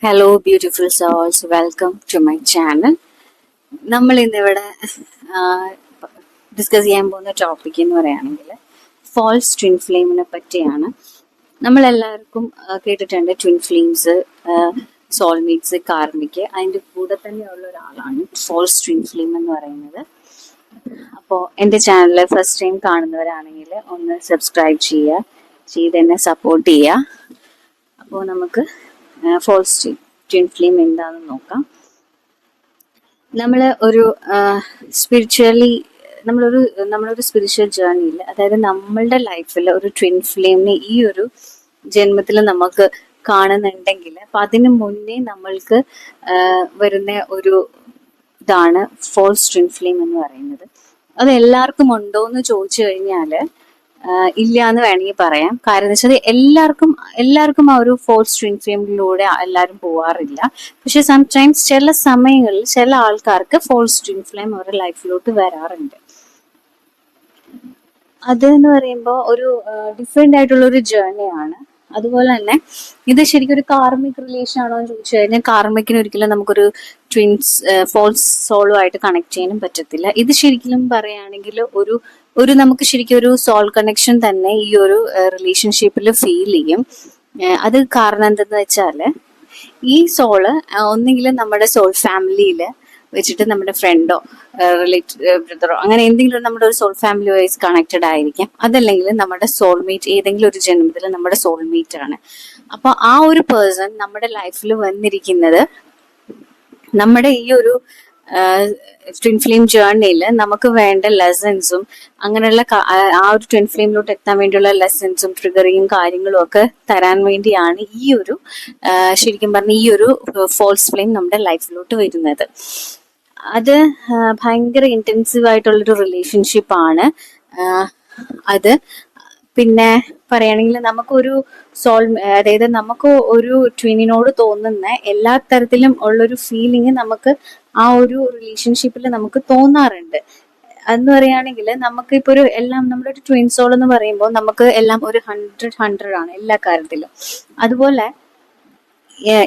Hello beautiful souls welcome to my channel നമ്മൾ ഇന്നിവിടെ discuss ചെയ്യാൻ പോകുന്ന ടോപ്പിക് എന്ന് പറയുകയാണെങ്കിൽ ഫോൾസ് ട്വിൻ ഫ്ലെയിമിനെ പറ്റിയാണ്. നമ്മളെല്ലാവർക്കും കേട്ടിട്ടുണ്ട് ട്വിൻ ഫ്ലെയിംസ് സോൾമേറ്റ്സ് കാർമിക് അതിന്റെ കൂടെ തന്നെയുള്ള ഒരാളാണ് ഫോൾസ് ട്വിൻ ഫ്ലെയിം എന്ന് പറയുന്നത്. അപ്പോൾ എന്റെ ചാനൽ ഫസ്റ്റ് ടൈം കാണുന്നവരാണെങ്കിൽ ഒന്ന് സബ്സ്ക്രൈബ് ചെയ്യുക ചെയ്ത് എന്നെ സപ്പോർട്ട് ചെയ്യുക. അപ്പോൾ നമുക്ക് ഫോൾസ് ട്വിൻ ഫ്ലെയിം എന്താണെന്ന് നോക്കാം. നമ്മൾ ഒരു സ്പിരിച്വലി നമ്മളൊരു നമ്മളൊരു സ്പിരിച്വൽ ജേർണിയിൽ അതായത് നമ്മളുടെ ലൈഫിൽ ഒരു ട്വിൻ ഫ്ലെയിമിനെ ഈ ഒരു ജന്മത്തിൽ നമുക്ക് കാണുന്നുണ്ടെങ്കിൽ അപ്പൊ അതിന് മുന്നേ നമ്മൾക്ക് വരുന്ന ഒരു ഇതാണ് ഫോൾസ് ട്വിൻ ഫ്ലെയിം എന്ന് പറയുന്നത്. അത് എല്ലാവർക്കും ഉണ്ടോ എന്ന് ചോദിച്ചു കഴിഞ്ഞാൽ ഇല്ല എന്ന് വേണമെങ്കിൽ പറയാം. കാരണം എന്ന് വെച്ചാൽ എല്ലാവർക്കും എല്ലാവർക്കും ആ ഒരു ഫോൾസ് ട്വിൻ ഫ്രെയിമിലൂടെ എല്ലാവരും പോവാറില്ല. പക്ഷെ സംടൈംസ് ചില സമയങ്ങളിൽ ചില ആൾക്കാർക്ക് ഫോൾസ് ട്വിൻ ഫ്ലെയിം അവരുടെ ലൈഫിലോട്ട് വരാറുണ്ട്. അത് എന്ന് പറയുമ്പോൾ ഒരു ഡിഫറെന്റ് ആയിട്ടുള്ള ഒരു ജേർണിയാണ് അതുപോലെ തന്നെ ഇത് ശരിക്കും ഒരു കാർമിക് റിലേഷൻ ആണോ എന്ന് ചോദിച്ചു കഴിഞ്ഞാൽ കാർമിക്കിന് ഒരിക്കലും നമുക്കൊരു ട്വിൻസ് ഫോൾസ് സോളോ ആയിട്ട് കണക്ട് ചെയ്യാനും പറ്റത്തില്ല. ഇത് ശരിക്കും പറയുകയാണെങ്കിൽ ഒരു ഒരു നമുക്ക് ശരിക്കും ഒരു സോൾ കണക്ഷൻ തന്നെ ഈ ഒരു റിലേഷൻഷിപ്പിൽ ഫീൽ ചെയ്യും. അത് കാരണം എന്തെന്ന് വെച്ചാൽ ഈ സോൾ ഒന്നെങ്കിൽ നമ്മുടെ സോൾ ഫാമിലിയിൽ വെച്ചിട്ട് നമ്മുടെ ഫ്രണ്ടോ റിലേറ്റീവ് ബ്രദറോ അങ്ങനെ എന്തെങ്കിലും നമ്മുടെ ഒരു സോൾ ഫാമിലി വൈസ് കണക്റ്റഡ് ആയിരിക്കാം. അതല്ലെങ്കിൽ നമ്മുടെ സോൾമേറ്റ് ഏതെങ്കിലും ഒരു ജന്മത്തിൽ നമ്മുടെ സോൾമേറ്റ് ആണ്. അപ്പൊ ആ ഒരു പേഴ്സൺ നമ്മുടെ ലൈഫിൽ വന്നിരിക്കുന്നത് നമ്മുടെ ഈ ഒരു ട്വിൻ ഫിലിം ജേർണിയിൽ നമുക്ക് വേണ്ട ലെസൺസും അങ്ങനെയുള്ള ആ ഒരു ട്വിൻ ഫിലിമിലോട്ട് എത്താൻ വേണ്ടിയുള്ള ലെസൺസും ട്രിഗറിങ്ങും കാര്യങ്ങളും ഒക്കെ തരാൻ വേണ്ടിയാണ് ഈ ഒരു ശരിക്കും പറഞ്ഞ ഈ ഒരു ഫോൾസ് ഫ്ലെയിം നമ്മുടെ ലൈഫിലോട്ട് വരുന്നത്. അത് ഭയങ്കര ഇന്റൻസീവ് ആയിട്ടുള്ളൊരു റിലേഷൻഷിപ്പാണ് അത് പിന്നെ പറയുകയാണെങ്കിൽ നമുക്കൊരു സോൾ അതായത് നമുക്ക് ഒരു ട്വിനിനോട് തോന്നുന്ന എല്ലാ തരത്തിലും ഉള്ളൊരു ഫീലിംഗ് നമുക്ക് ആ ഒരു റിലേഷൻഷിപ്പിൽ നമുക്ക് തോന്നാറുണ്ട്. എന്ന് പറയുകയാണെങ്കിൽ നമുക്ക് ഇപ്പൊ ഒരു എല്ലാം നമ്മുടെ ഒരു ട്വിൻ സോൾ എന്ന് പറയുമ്പോൾ നമുക്ക് എല്ലാം ഒരു ഹൺഡ്രഡ് ഹൺഡ്രഡ് ആണ് എല്ലാ കാര്യത്തിലും. അതുപോലെ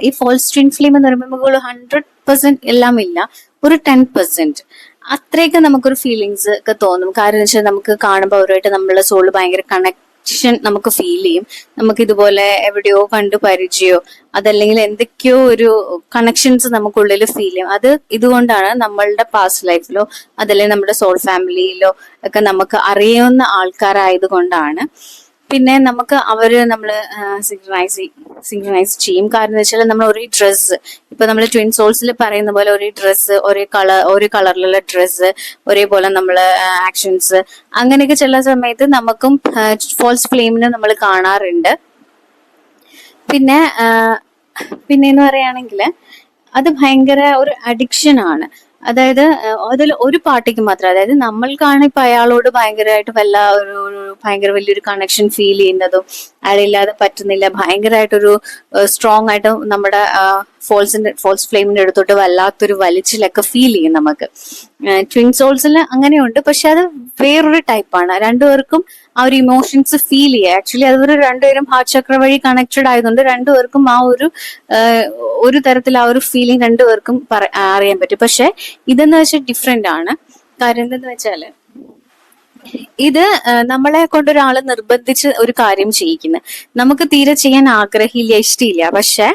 ഈ ഫോൾസ് ട്വിൻ ഫിലിം എന്ന് പറയുമ്പോൾ നമുക്ക് ഹൺഡ്രഡ് പെർസെന്റ് എല്ലാം ഇല്ല ഒരു ടെൻ പെർസെന്റ് അത്രയൊക്കെ നമുക്കൊരു ഫീലിങ്സ് ഒക്കെ തോന്നും. കാരണം എന്ന് വെച്ചാൽ നമുക്ക് കാണുമ്പോൾ അവരുമായിട്ട് നമ്മളെ സോൾ ഭയങ്കര കണക്ഷൻ നമുക്ക് ഫീൽ ചെയ്യും. നമുക്ക് ഇതുപോലെ എവിടെയോ കണ്ടു പരിചയമോ അതല്ലെങ്കിൽ എന്തൊക്കെയോ ഒരു കണക്ഷൻസ് നമുക്കുള്ളിൽ ഫീൽ ചെയ്യും. അത് ഇതുകൊണ്ടാണ് നമ്മളുടെ പാസ്റ്റ് ലൈഫിലോ അതല്ലെങ്കിൽ നമ്മുടെ സോൾ ഫാമിലിയിലോ ഒക്കെ നമുക്ക് അറിയുന്ന ആൾക്കാരായത് കൊണ്ടാണ്. പിന്നെ നമുക്ക് അവർ നമ്മൾ സിങ്ക്രണൈസ് സിങ്ക്രണൈസ് ചെയ്യും. കാരണം എന്ന് വെച്ചാൽ നമ്മൾ ഒരേ ഡ്രസ്സ് ഇപ്പൊ നമ്മൾ ട്വിൻ സോൾസിൽ പറയുന്ന പോലെ ഒരേ ഡ്രസ്സ് ഒരേ കളർ ഒരേ കളറിലുള്ള ഡ്രസ്സ് ഒരേപോലെ നമ്മൾ ആക്ഷൻസ് അങ്ങനെയൊക്കെ ചില സമയത്ത് നമുക്കും ഫോൾസ് ഫ്ലെയിമിനെ നമ്മൾ കാണാറുണ്ട്. പിന്നെ പിന്നെ എന്ന് പറയുകയാണെങ്കിൽ അത് ഭയങ്കര ഒരു അഡിക്ഷൻ ആണ്. അതായത് അതിൽ ഒരു പാർട്ടിക്ക് മാത്രം അതായത് നമ്മൾക്കാണ് ഇപ്പൊ അയാളോട് ഭയങ്കരമായിട്ട് വല്ല ഒരു ഭയങ്കര വലിയൊരു കണക്ഷൻ ഫീൽ ചെയ്യുന്നതും അയാളില്ലാതെ പറ്റുന്നില്ല. ഭയങ്കരമായിട്ടൊരു സ്ട്രോങ് ആയിട്ട് നമ്മുടെ ഫോൾസിന്റെ ഫോൾസ് ഫ്ലെയിമിന്റെ അടുത്തോട്ട് വല്ലാത്തൊരു വലിച്ചിലൊക്കെ ഫീൽ ചെയ്യും നമുക്ക്. ട്വിൻ സോൾസിൽ അങ്ങനെയുണ്ട്. പക്ഷെ അത് വേറൊരു ടൈപ്പാണ് രണ്ടുപേർക്കും ആ ഒരു ഇമോഷൻസ് ഫീൽ ചെയ്യുക ആക്ച്വലി അത് ഒരു രണ്ടുപേരും ഹാർട്ട് ചക്ര വഴി കണക്റ്റഡ് ആയതുകൊണ്ട് രണ്ടുപേർക്കും ആ ഒരു ഒരു തരത്തിൽ ആ ഒരു ഫീലിംഗ് രണ്ടുപേർക്കും അറിയാൻ പറ്റും. പക്ഷെ ഇതെന്ന് വെച്ചാൽ ഡിഫറെന്റ് ആണ്. കാര്യം എന്തെന്ന് വെച്ചാൽ ഇത് നമ്മളെ കൊണ്ട് നിർബന്ധിച്ച് ഒരു കാര്യം ചെയ്യിക്കുന്നത് നമുക്ക് തീരെ ചെയ്യാൻ ആഗ്രഹമില്ല ഇഷ്ടമില്ല പക്ഷെ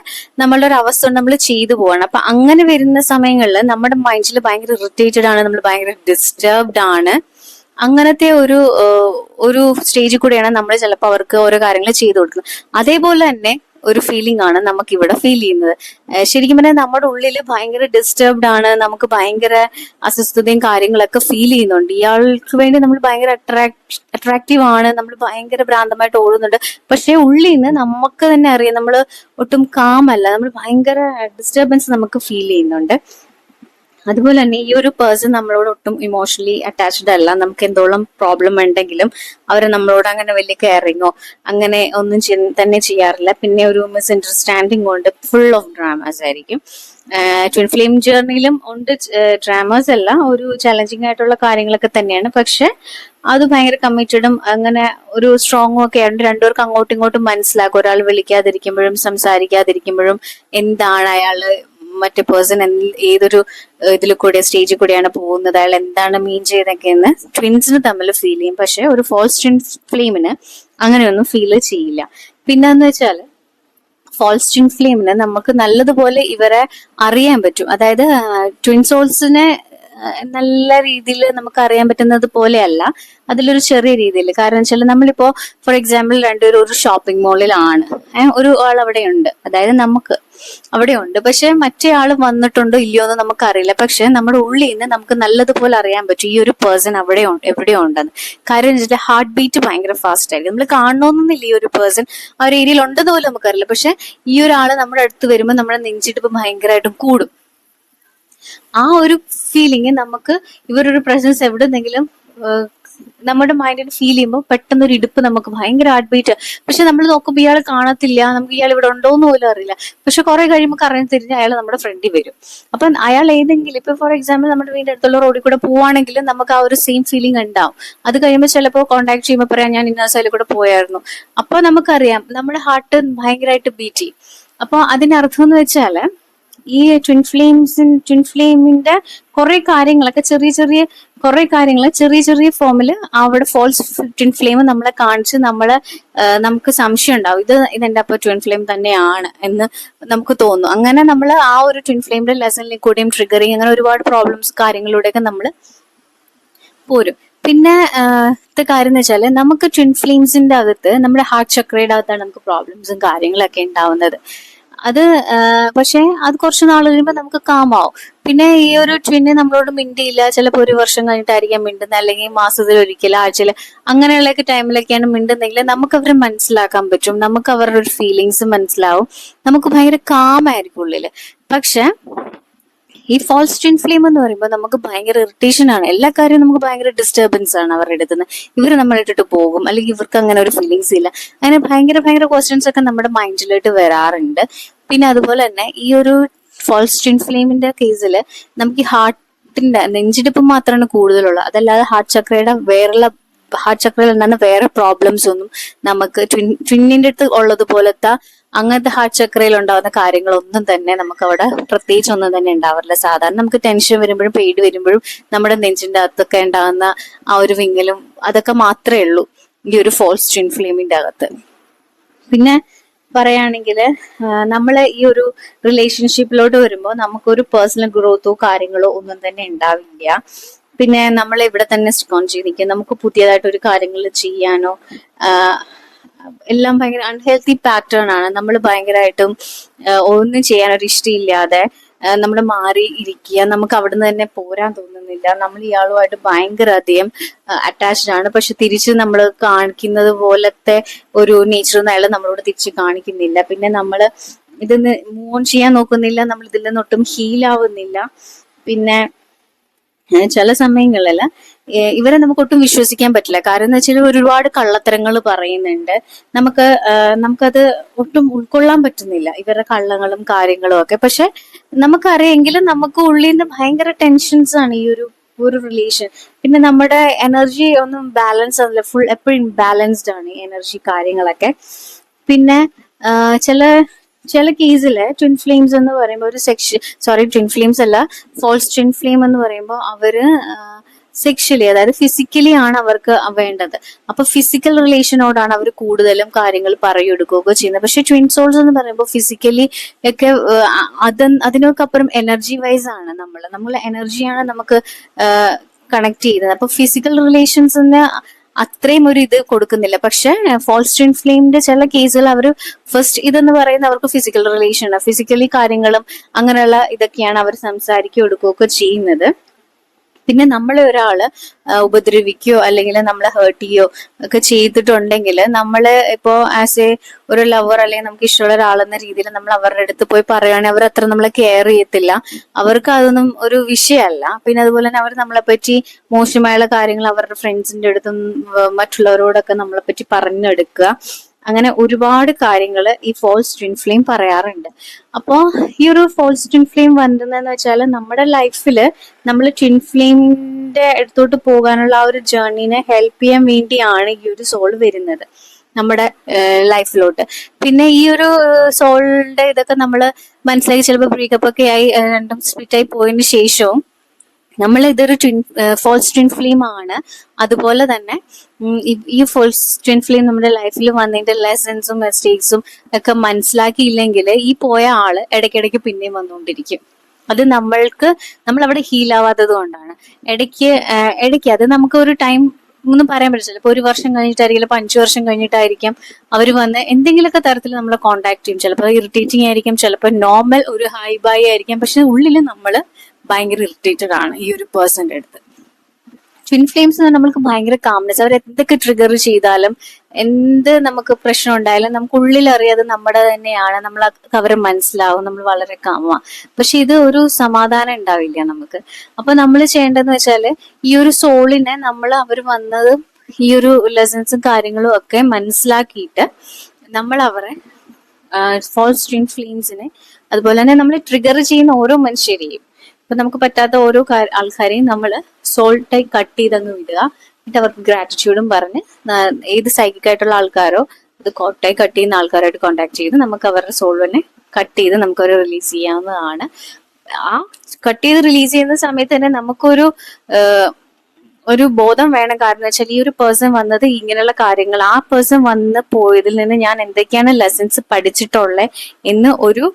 നമ്മളുടെ ഒരു അവസ്ഥ നമ്മൾ ചെയ്തു പോകണം അപ്പൊ അങ്ങനെ വരുന്ന സമയങ്ങളിൽ നമ്മുടെ മൈൻഡിൽ ഭയങ്കര ഇറിറ്റേറ്റഡ് ആണ് നമ്മൾ ഭയങ്കര ഡിസ്റ്റർബ്ഡ് ആണ്. അങ്ങനത്തെ ഒരു ഒരു സ്റ്റേജിൽ കൂടെയാണ് നമ്മൾ ചിലപ്പോൾ അവർക്ക് ഓരോ കാര്യങ്ങൾ ചെയ്തു കൊടുക്കുന്നത്. അതേപോലെ തന്നെ ഒരു ഫീലിംഗ് ആണ് നമുക്ക് ഇവിടെ ഫീൽ ചെയ്യുന്നത് ശരിക്കും പറഞ്ഞാൽ നമ്മുടെ ഉള്ളിൽ ഭയങ്കര ഡിസ്റ്റർബ്ഡ് ആണ് നമുക്ക് ഭയങ്കര അസ്വസ്ഥതയും കാര്യങ്ങളൊക്കെ ഫീൽ ചെയ്യുന്നുണ്ട്. ഇയാൾക്ക് വേണ്ടി നമ്മൾ ഭയങ്കര അട്രാക്ട് അട്രാക്റ്റീവ് ആണ് നമ്മൾ ഭയങ്കര ഭ്രാന്തമായിട്ട് ഓടുന്നുണ്ട്. പക്ഷെ ഉള്ളിൽ നിന്ന് നമുക്ക് തന്നെ അറിയാം നമ്മൾ ഒട്ടും കാമല്ല നമ്മൾ ഭയങ്കര ഡിസ്റ്റർബൻസ് നമുക്ക് ഫീൽ ചെയ്യുന്നുണ്ട്. അതുപോലെ തന്നെ ഈ ഒരു പേഴ്സൺ നമ്മളോട് ഒട്ടും ഇമോഷണലി അറ്റാച്ച്ഡ് അല്ല. നമുക്ക് എന്തോളം പ്രോബ്ലം ഉണ്ടെങ്കിലും അവർ നമ്മളോട് അങ്ങനെ വലിയ കെയറിങ്ങോ അങ്ങനെ ഒന്നും തന്നെ ചെയ്യാറില്ല. പിന്നെ ഒരു മിസ് അണ്ടർസ്റ്റാൻഡിങ് കൊണ്ട് ഫുൾ ഓഫ് ഡ്രാമാസ് ആയിരിക്കും. ട്വിൻ ഫ്ലെയിം ജേർണിയിലും ഉണ്ട്. ഡ്രാമാസ് അല്ല. ഒരു ചലഞ്ചിങ് ആയിട്ടുള്ള കാര്യങ്ങളൊക്കെ തന്നെയാണ്. പക്ഷെ അത് ഭയങ്കര കമ്മിറ്റഡും അങ്ങനെ ഒരു സ്ട്രോങ്ങും ഒക്കെ ആയതുകൊണ്ട് രണ്ടുപേർക്ക് അങ്ങോട്ടും ഇങ്ങോട്ടും മനസ്സിലാക്കും. ഒരാൾ വിളിക്കാതിരിക്കുമ്പോഴും സംസാരിക്കാതിരിക്കുമ്പോഴും എന്താണ് അയാൾ മറ്റേ പേഴ്സൺ ഏതൊരു ഇതിൽ കൂടെ സ്റ്റേജിൽ കൂടെയാണ് പോകുന്നത്. അയാൾ എന്താണ് മീൻ ചെയ്തൊക്കെ എന്ന് ട്വിൻസിന് തമ്മിൽ ഫീൽ ചെയ്യും. പക്ഷെ ഒരു ഫോൾസ് ട്വിൻ ഫ്ലെയിമിന് അങ്ങനെയൊന്നും ഫീൽ ചെയ്യില്ല. പിന്നെന്ന് വെച്ചാൽ ഫോൾസ് ട്വിൻ ഫ്ലെയിമിന് നമുക്ക് നല്ലതുപോലെ ഇവരെ അറിയാൻ പറ്റും. അതായത് ട്വിൻ സോൾസിനെ നല്ല രീതിയിൽ നമുക്ക് അറിയാൻ പറ്റുന്നത് പോലെയല്ല. അതിലൊരു ചെറിയ രീതിയിൽ. കാരണം വെച്ചാൽ നമ്മളിപ്പോ ഫോർ എക്സാമ്പിൾ രണ്ടുപേരും ഒരു ഷോപ്പിംഗ് മോളിലാണ് ഒരു ആൾ അവിടെ ഉണ്ട് അതായത് നമുക്ക് അവിടെ ഉണ്ട് പക്ഷെ മറ്റേ ആൾ വന്നിട്ടുണ്ടോ ഇല്ലയോ എന്ന് നമുക്കറിയില്ല. പക്ഷെ നമ്മുടെ ഉള്ളിൽ നിന്ന് നമുക്ക് നല്ലതുപോലെ അറിയാൻ പറ്റും ഈ ഒരു പേഴ്സൺ അവിടെ എവിടെയോ ഉണ്ടെന്ന് കാര്യം വെച്ചിട്ട് ഹാർട്ട് ബീറ്റ് ഭയങ്കര ഫാസ്റ്റ് ആയിരിക്കും. നമ്മൾ കാണണമെന്നില്ല ഈ ഒരു പേഴ്സൺ ആ ഒരു ഏരിയയിൽ ഉണ്ടെന്ന് പോലും നമുക്കറിയില്ല. പക്ഷെ ഈ ഒരാൾ നമ്മുടെ അടുത്ത് വരുമ്പോൾ നമ്മുടെ നെഞ്ചിടിപ്പ് ഭയങ്കരമായിട്ടും കൂടും. ആ ഒരു ഫീലിംഗ് നമുക്ക് ഇവരൊരു പ്രസൻസ് എവിടെന്നെങ്കിലും നമ്മുടെ മൈൻഡിന് ഫീൽ ചെയ്യുമ്പോൾ പെട്ടെന്ന് ഒരു ഇടുപ്പ് നമുക്ക് ഭയങ്കര ഹാർട്ട് ബീറ്റ് പക്ഷെ നമ്മൾ നോക്കുമ്പോൾ ഇയാൾ കാണത്തില്ല. നമുക്ക് ഇയാൾ ഇവിടെ ഉണ്ടോ എന്ന് പോലും അറിയില്ല. പക്ഷെ കുറെ കഴിയുമ്പോൾ അറിയാൻ തിരിഞ്ഞ് അയാൾ നമ്മുടെ ഫ്രണ്ടിൽ വരും. അപ്പൊ അയാൾ ഏതെങ്കിലും ഇപ്പൊ ഫോർ എക്സാമ്പിൾ നമ്മുടെ വീടിന്റെ അടുത്തുള്ള റോഡിൽ കൂടെ പോവാണെങ്കിലും നമുക്ക് ആ ഒരു സെയിം ഫീലിംഗ് ഉണ്ടാവും. അത് കഴിയുമ്പോൾ ചിലപ്പോൾ കോൺടാക്ട് ചെയ്യുമ്പോൾ പറയാം ഞാൻ ഇന്ന സൈഡിൽ കൂടെ പോയായിരുന്നു. അപ്പൊ നമുക്കറിയാം നമ്മുടെ ഹാർട്ട് ഭയങ്കരമായിട്ട് ബീറ്റ് ചെയ്യും. അപ്പൊ അതിനർത്ഥം എന്ന് വെച്ചാൽ ഈ ട്വിൻ ഫ്ലെയിംസിൻ ട്വിൻ ഫ്ലെയിമിന്റെ കുറെ കാര്യങ്ങളൊക്കെ ചെറിയ ചെറിയ കുറെ കാര്യങ്ങൾ ചെറിയ ചെറിയ ഫോമിൽ അവിടെ ഫോൾസ് ട്വിൻ ഫ്ലെയിം നമ്മളെ കാണിച്ച് നമ്മളെ നമുക്ക് സംശയം ഉണ്ടാവും. ഇത് ഇതെന്റെ അപ്പൊ ട്വിൻ ഫ്ലെയിം തന്നെയാണ് എന്ന് നമുക്ക് തോന്നും. അങ്ങനെ നമ്മൾ ആ ഒരു ട്വിൻ ഫ്ലെയിമിന്റെ ലെസണിൽ കൂടിയും ട്രിഗറിങ് അങ്ങനെ ഒരുപാട് പ്രോബ്ലംസ് കാര്യങ്ങളിലൂടെയൊക്കെ നമ്മൾ പോരും. പിന്നെ കാര്യം എന്ന് വെച്ചാൽ നമുക്ക് ട്വിൻ ഫ്ലെയിംസിന്റെ അകത്ത് നമ്മുടെ ഹാർട്ട് ചക്രയുടെ അകത്താണ് നമുക്ക് പ്രോബ്ലംസും കാര്യങ്ങളൊക്കെ ഉണ്ടാവുന്നത്. അത് പക്ഷെ അത് കുറച്ച് നാൾ കഴിയുമ്പോൾ നമുക്ക് കാമാവും. പിന്നെ ഈ ഒരു ട്വിന് നമ്മളോട് മിണ്ടിയില്ല. ചിലപ്പോൾ ഒരു വർഷം കഴിഞ്ഞിട്ടായിരിക്കാം മിണ്ടുന്നത്. അല്ലെങ്കിൽ മാസത്തിൽ ഒരിക്കൽ ആഴ്ചയിൽ. അങ്ങനെയുള്ളൊക്കെ ടൈമിലൊക്കെയാണ് മിണ്ടുന്നെങ്കിൽ നമുക്ക് അവരെ മനസ്സിലാക്കാൻ പറ്റും. നമുക്ക് അവരുടെ ഒരു ഫീലിങ്സ് മനസ്സിലാവും. നമുക്ക് ഭയങ്കര കാമായിരിക്കും ഉള്ളിൽ. പക്ഷെ ഈ ഫോൾസ് ട്വിൻ ഫ്ലെയിം എന്ന് പറയുമ്പോൾ നമുക്ക് ഭയങ്കര ഇറിറ്റേഷൻ ആണ്. എല്ലാ കാര്യവും നമുക്ക് ഭയങ്കര ഡിസ്റ്റർബൻസ് ആണ് അവരുടെ അടുത്ത് നിന്ന്. ഇവർ നമ്മളെ ഇട്ടിട്ട് പോകും. അല്ലെങ്കിൽ ഇവർക്ക് അങ്ങനെ ഒരു ഫീലിങ്സ് ഇല്ല. അങ്ങനെ ഭയങ്കര ഭയങ്കര ക്വസ്റ്റ്യൻസ് ഒക്കെ നമ്മുടെ മൈൻഡിലോട്ട് വരാറുണ്ട്. പിന്നെ അതുപോലെ തന്നെ ഈ ഒരു ഫോൾസ് ട്വിൻ ഫ്ലെയിമിന്റെ കേസിൽ നമുക്ക് ഈ ഹാർട്ടിന്റെ നെഞ്ചിടിപ്പ് മാത്രമാണ് കൂടുതലുള്ളത്. അതല്ലാതെ ഹാർട്ട് ചക്രയുടെ വേറെ ഹാർട്ട് ചക്രയിൽ ഉണ്ടാകുന്ന വേറെ പ്രോബ്ലംസ് ഒന്നും നമുക്ക് ട്വിൻ ട്വിന്നിന്റെ അടുത്ത് ഉള്ളത് പോലത്തെ അങ്ങനത്തെ ഹാർട്ട് ചക്രയിൽ ഉണ്ടാകുന്ന കാര്യങ്ങളൊന്നും തന്നെ നമുക്ക് അവിടെ പ്രത്യേകിച്ച് ഒന്നും തന്നെ ഉണ്ടാവാറില്ല. സാധാരണ നമുക്ക് ടെൻഷൻ വരുമ്പോഴും പേടി വരുമ്പോഴും നമ്മുടെ നെഞ്ചിന്റെ അകത്തൊക്കെ ഉണ്ടാകുന്ന ആ ഒരു വിങ്ങലും അതൊക്കെ മാത്രമേ ഉള്ളൂ. ഈ ഒരു ഫോൾസ് ട്വിൻ ഫ്ലെയിമിന്റെ അകത്ത്. പിന്നെ പറയുകയാണെങ്കിൽ നമ്മൾ ഈ ഒരു റിലേഷൻഷിപ്പിലോട്ട് വരുമ്പോൾ നമുക്കൊരു പേഴ്സണൽ ഗ്രോത്തോ കാര്യങ്ങളോ ഒന്നും തന്നെ ഉണ്ടാവില്ല. പിന്നെ നമ്മൾ ഇവിടെ തന്നെ സ്റ്റിക്കോൺ ചെയ്ത് നിൽക്കുക. നമുക്ക് പുതിയതായിട്ട് ഒരു കാര്യങ്ങൾ ചെയ്യാനോ എല്ലാം ഭയങ്കര അൺഹെൽത്തി പാറ്റേൺ ആണ്. നമ്മൾ ഭയങ്കരമായിട്ടും ഒന്നും ചെയ്യാൻ ഒരു ഇഷ്ടമില്ലാതെ നമ്മൾ മാറി ഇരിക്കുക. നമുക്ക് അവിടുന്ന് തന്നെ പോരാൻ തോന്നുന്നില്ല. നമ്മൾ ഇയാളുമായിട്ട് ഭയങ്കര അധികം അറ്റാച്ച്ഡ് ആണ്. പക്ഷെ തിരിച്ച് നമ്മൾ കാണിക്കുന്നത് പോലത്തെ ഒരു നേച്ചർ അയാൾ നമ്മളോട് തിരിച്ച് കാണിക്കുന്നില്ല. പിന്നെ നമ്മൾ ഇതിന്ന് മൂൺ ചെയ്യാൻ നോക്കുന്നില്ല. നമ്മൾ ഇതിൽ നിന്നൊട്ടും ഹീലാവുന്നില്ല പിന്നെ ഏഹ് ചില സമയങ്ങളിൽ ഇവരെ നമുക്ക് ഒട്ടും വിശ്വസിക്കാൻ പറ്റില്ല. കാരണം എന്ന് വെച്ചാൽ ഒരുപാട് കള്ളത്തരങ്ങൾ പറയുന്നുണ്ട്. നമുക്ക് നമുക്കത് ഒട്ടും ഉൾക്കൊള്ളാൻ പറ്റുന്നില്ല. ഇവരുടെ കള്ളങ്ങളും കാര്യങ്ങളും ഒക്കെ. പക്ഷെ നമുക്കറിയെങ്കിലും നമുക്ക് ഉള്ളിൽ നിന്ന് ഭയങ്കര ടെൻഷൻസ് ആണ് ഈ ഒരു ഒരു റിലേഷൻ. പിന്നെ നമ്മുടെ എനർജി ഒന്നും ബാലൻസ് ആവില്ല ഫുൾ എപ്പോഴും ബാലൻസ്ഡ് ആണ് എനർജി കാര്യങ്ങളൊക്കെ. പിന്നെ ചില ചില കേസിൽ ട്വിൻ ഫ്ലെയിംസ് എന്ന് പറയുമ്പോൾ ഒരു സെക്ഷൻ സോറി ട്വിൻ ഫ്ലെയിംസ് അല്ല ഫോൾസ് ട്വിൻ ഫ്ലെയിം എന്ന് പറയുമ്പോൾ അവർ സെക്ഷലി അതായത് ഫിസിക്കലി ആണ് അവർക്ക് വേണ്ടത്. അപ്പൊ ഫിസിക്കൽ റിലേഷനോടാണ് അവർ കൂടുതലും കാര്യങ്ങൾ പറയെടുക്കുകയൊക്കെ ചെയ്യുന്നത്. പക്ഷെ ട്വിൻ സോൾസ് എന്ന് പറയുമ്പോൾ ഫിസിക്കലി ഒക്കെ അത് അതിനൊക്കെ അപ്പുറം എനർജി വൈസ് ആണ് നമ്മൾ നമ്മൾ എനർജിയാണ് നമുക്ക് കണക്ട് ചെയ്യുന്നത്. അപ്പൊ ഫിസിക്കൽ റിലേഷൻസിന് അത്രയും ഒരു ഇത് കൊടുക്കുന്നില്ല. പക്ഷെ ഫോൾസ് ട്വിൻ ഫ്ലെയിമിന്റെ ചില കേസുകൾ അവർ ഫസ്റ്റ് ഇതെന്ന് പറയുന്നത് അവർക്ക് ഫിസിക്കൽ റിലേഷൻ ഫിസിക്കലി കാര്യങ്ങളും അങ്ങനെയുള്ള ഇതൊക്കെയാണ് അവർ സംസാരിക്കുകയും എടുക്കുകയൊക്കെ ചെയ്യുന്നത്. പിന്നെ നമ്മൾ ഒരാൾ ഉപദ്രവിക്കുകയോ അല്ലെങ്കിൽ നമ്മളെ ഹേർട്ട് ചെയ്യോ ഒക്കെ ചെയ്തിട്ടുണ്ടെങ്കിൽ നമ്മൾ ഇപ്പോ ആസ് എ ഒരു ലവർ അല്ലെങ്കിൽ നമുക്ക് ഇഷ്ടമുള്ള ഒരാളെന്ന രീതിയിൽ നമ്മൾ അവരുടെ അടുത്ത് പോയി പറയുകയാണെങ്കിൽ അവർ അത്ര നമ്മളെ കെയർ ചെയ്യത്തില്ല. അവർക്ക് അതൊന്നും ഒരു വിഷയമല്ല. പിന്നെ അതുപോലെ തന്നെ അവർ നമ്മളെ പറ്റി മോശമായുള്ള കാര്യങ്ങൾ അവരുടെ ഫ്രണ്ട്സിന്റെ അടുത്തും മറ്റുള്ളവരോടൊക്കെ നമ്മളെ പറ്റി പറഞ്ഞെടുക്കുക. അങ്ങനെ ഒരുപാട് കാര്യങ്ങൾ ഈ ഫോൾസ് ട്വിൻ ഫ്ലെയിം പറയാറുണ്ട്. അപ്പോൾ ഈ ഒരു ഫോൾസ് ട്വിൻ ഫ്ലെയിം വരുന്നതെന്ന് വെച്ചാൽ നമ്മുടെ ലൈഫിൽ നമ്മൾ ട്വിൻ ഫ്ലെയിമിന്റെ അടുത്തോട്ട് പോകാനുള്ള ആ ഒരു ജേർണിനെ ഹെൽപ്പ് ചെയ്യാൻ വേണ്ടിയാണ് ഈ ഒരു സോൾ വരുന്നത് നമ്മുടെ ലൈഫിലോട്ട്. പിന്നെ ഈ ഒരു സോളിന്റെ ഇതൊക്കെ നമ്മൾ മനസ്സിലാക്കി ചിലപ്പോൾ ബ്രേക്കപ്പ് ഒക്കെ ആയി രണ്ടും സ്പ്ലിറ്റ് ആയി പോയതിന് ശേഷവും നമ്മൾ ഇതൊരു ട്വിൻ ഫോൾസ് ട്വിൻ ഫിലിം ആണ്. അതുപോലെ തന്നെ ഈ- ഫോൾസ് ട്വിൻ ഫിലിം നമ്മുടെ ലൈഫിൽ വന്നതിന്റെ ലെസൺസും മിസ്റ്റേക്സും ഒക്കെ മനസ്സിലാക്കിയില്ലെങ്കിൽ ഈ പോയ ആൾ ഇടയ്ക്കിടയ്ക്ക് പിന്നെയും വന്നുകൊണ്ടിരിക്കും. അത് നമ്മൾക്ക് നമ്മൾ അവിടെ ഹീൽ ആവാത്തത് കൊണ്ടാണ്. ഇടയ്ക്ക് ഇടയ്ക്ക് അത് നമുക്ക് ഒരു ടൈം ഒന്നും പറയാൻ പറ്റില്ല. ചിലപ്പോൾ ഒരു വർഷം കഴിഞ്ഞിട്ടായിരിക്കും ചിലപ്പോൾ അഞ്ചു വർഷം കഴിഞ്ഞിട്ടായിരിക്കും അവർ വന്ന് എന്തെങ്കിലുമൊക്കെ തരത്തിൽ നമ്മളെ കോണ്ടാക്ട് ചെയ്യും. ചിലപ്പോൾ ഇറിറ്റേറ്റിംഗ് ആയിരിക്കും ചിലപ്പോൾ നോർമൽ ഒരു ഹൈ ബൈ ആയിരിക്കും. പക്ഷെ ഉള്ളിൽ നമ്മൾ ഭയങ്കര ഇറിറ്റേറ്റഡ് ആണ് ഈ ഒരു പേഴ്സന്റെ അടുത്ത്. ട്വിൻ ഫ്ലെയിംസ് നമ്മൾക്ക് ഭയങ്കര കാംനെസ് അവർ എന്തൊക്കെ ട്രിഗർ ചെയ്താലും എന്ത് നമുക്ക് പ്രശ്നം ഉണ്ടായാലും നമുക്ക് ഉള്ളിൽ അറിയാതെ നമ്മുടെ തന്നെയാണ് നമ്മൾ അവരെ മനസ്സിലാവും നമ്മൾ വളരെ കാമാ പക്ഷെ ഇത് ഒരു സമാധാനം ഉണ്ടാവില്ല നമുക്ക്. അപ്പൊ നമ്മൾ ചെയ്യേണ്ടതെന്ന് വെച്ചാൽ ഈ ഒരു സോളിനെ നമ്മൾ അവർ വന്നത് ഈ ഒരു ലെസൺസും കാര്യങ്ങളും ഒക്കെ മനസ്സിലാക്കിയിട്ട് നമ്മൾ അവരെ ഫോൾസ് ട്വിൻ ഫ്ലെയിംസിനെ അതുപോലെ തന്നെ നമ്മൾ ട്രിഗർ ചെയ്യുന്ന ഓരോ മനുഷ്യരെയും ഇപ്പൊ നമുക്ക് പറ്റാത്ത ഓരോ ആൾക്കാരെയും നമ്മൾ സോൾട്ടായി കട്ട് ചെയ്തങ്ങ് വിടുക. എന്നിട്ട് അവർക്ക് ഗ്രാറ്റിറ്റ്യൂഡും പറഞ്ഞ് ഏത് സൈക്കിക് ആയിട്ടുള്ള ആൾക്കാരോ അത് കോട്ടായി കട്ട് ചെയ്യുന്ന ആൾക്കാരായിട്ട് കോൺടാക്ട് ചെയ്ത് നമുക്ക് അവരുടെ സോളിനെ കട്ട് ചെയ്ത് നമുക്ക് അവരെ റിലീസ് ചെയ്യാവുന്നതാണ്. ആ കട്ട് ചെയ്ത് റിലീസ് ചെയ്യുന്ന സമയത്ത് തന്നെ നമുക്കൊരു ഒരു ബോധം വേണം. കാരണം വെച്ചാൽ ഈ ഒരു പേഴ്സൺ വന്നത് ഇങ്ങനെയുള്ള കാര്യങ്ങൾ ആ പേഴ്സൺ വന്ന് പോയതിൽ നിന്ന് ഞാൻ എന്തൊക്കെയാണ് ലെസൺസ് പഠിച്ചിട്ടുള്ളത് എന്ന് ഒരു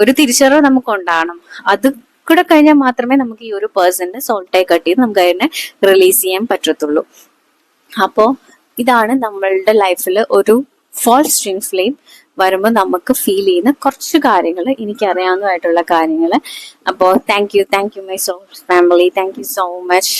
ഒരു തിരിച്ചറിവ് നമുക്ക് ഉണ്ടാകണം അത് കൂടെ കഴിഞ്ഞാൽ മാത്രമേ നമുക്ക് ഈ ഒരു പേഴ്സണിന് സോൾട്ടായി കട്ട് ചെയ്ത് നമുക്ക് അതിനെ റിലീസ് ചെയ്യാൻ പറ്റത്തുള്ളൂ. അപ്പോൾ ഇതാണ് നമ്മളുടെ ലൈഫിൽ ഒരു ഫോൾസ് സ്ട്രിങ് ഫ്ലെയിം വരുമ്പോൾ നമുക്ക് ഫീൽ ചെയ്യുന്ന കുറച്ച് കാര്യങ്ങൾ എനിക്കറിയാവുന്നതായിട്ടുള്ള കാര്യങ്ങൾ അപ്പോൾ thank you thank you my so family thank you so much